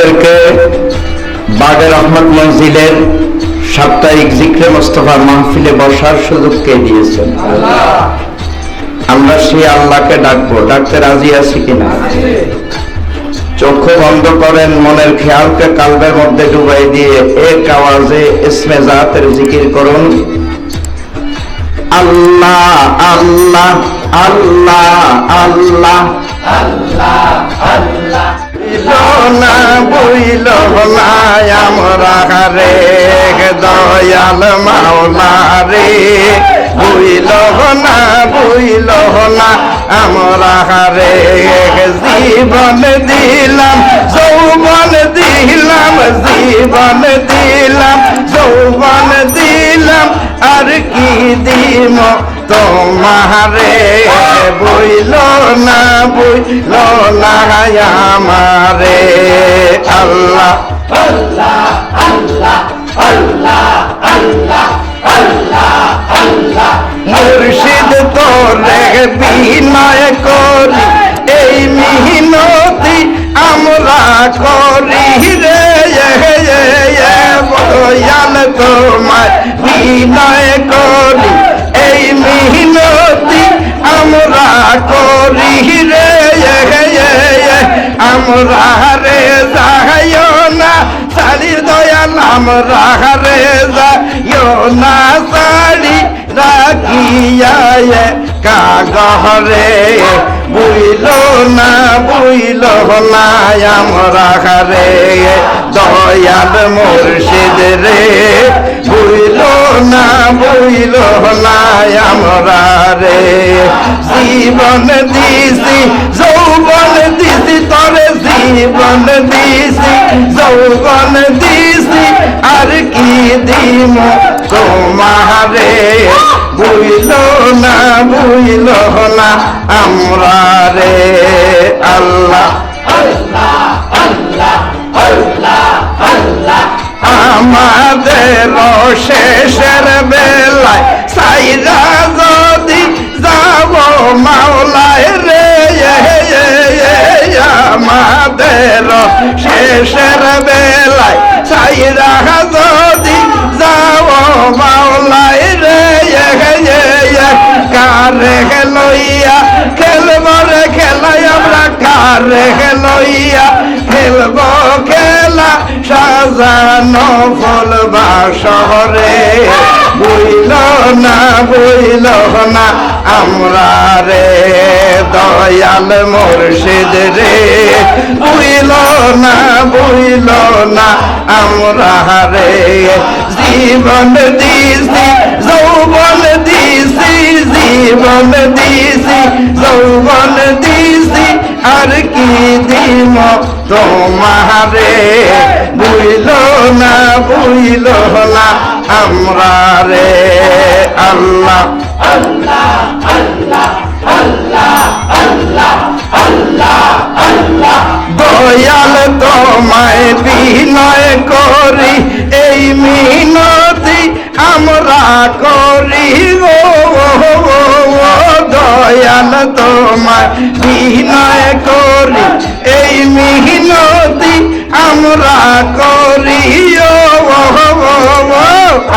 আমাদেরকে বাগে রহমত মসজিদের সাপ্তাহিক জিক্রে মোস্তফা মাহফিলে বসার সুযোগ কে দিয়েছেন। আমরা সেই আল্লাহকে ডাকবো। ডাকতে রাজি আছি কিনা? চক্ষু বন্ধ করেন, মনের খেয়ালকে কালবের মধ্যে ডুবাই দিয়ে এক আওয়াজে ইসমে জাতের জিকির করুন। আল্লাহ আল্লাহ আল্লাহ আল্লাহ আল্লাহ আল্লাহ। না বইল না আমরা রে দয়াল মাওলা রে বইল না বইল না আমরা রে জীবন দিলাম, যৌবন দিলাম, জীবন দিলাম, যৌবন দিলাম। আর কি দিম? তোমারে বইল না বইল না আমারে। আল্লাহ মুর্শিদ তোরে বিনয় করি, এই মিহিনতি আমরা করি রে বয়াল তোমার বিনয় করি। করি রে আমরা রে যাইও না, সারি দয়াল আমরা রে যাইও না, সারি রাখিয়া কাগরে বুইল না বুইল না, আমরা রে দয়াল মুর্শিদ রে, বুইল না বুইল না আমরা রে জীবন দিছি যৌবন দিছি তরে জীবন দিছি যৌবন দিছি আর কি দিম তোমারে বুইল না বুইল না আমরা রে আল্লাহ আমাদের শেষের বেলায়, সাইরা যদি যাব মাওলায় রে আমাদের শেষের বেলায়, সাইরা যদি যাব মাওলায় রে কারে লইয়া খেলব রে খেলাই আমরা কারে লইয়া খেলব খেলা সাজানো ফল বা শহরে, বুইল না, বইল না, আমরা রে দয়াল মুর্শিদ রে। বইল না বইল না, আমরা রে জীবন দিছি, যৌবন দিছি, জীবন দিছি, যৌবন দিছি, আর কি দিম? তোমারে বুইল না বুইল না, আমরা রে আল্লাহ। দয়াল তোমায় বিনয় করি, এই মিনতি আমরা করি গো দয়াল তোমায় বিনয় আমরা করিও,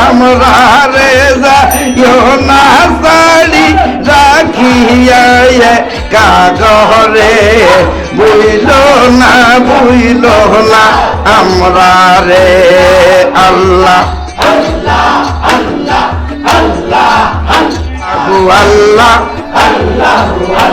আমরা রে যাইও না সাড়ি রাখিয়া কাগরে। বুইল না বুইল না, আমরা রে আল্লাহ। আল্লাহ আল্লাহ আল্লাহ আল্লাহ। আল্লাহ।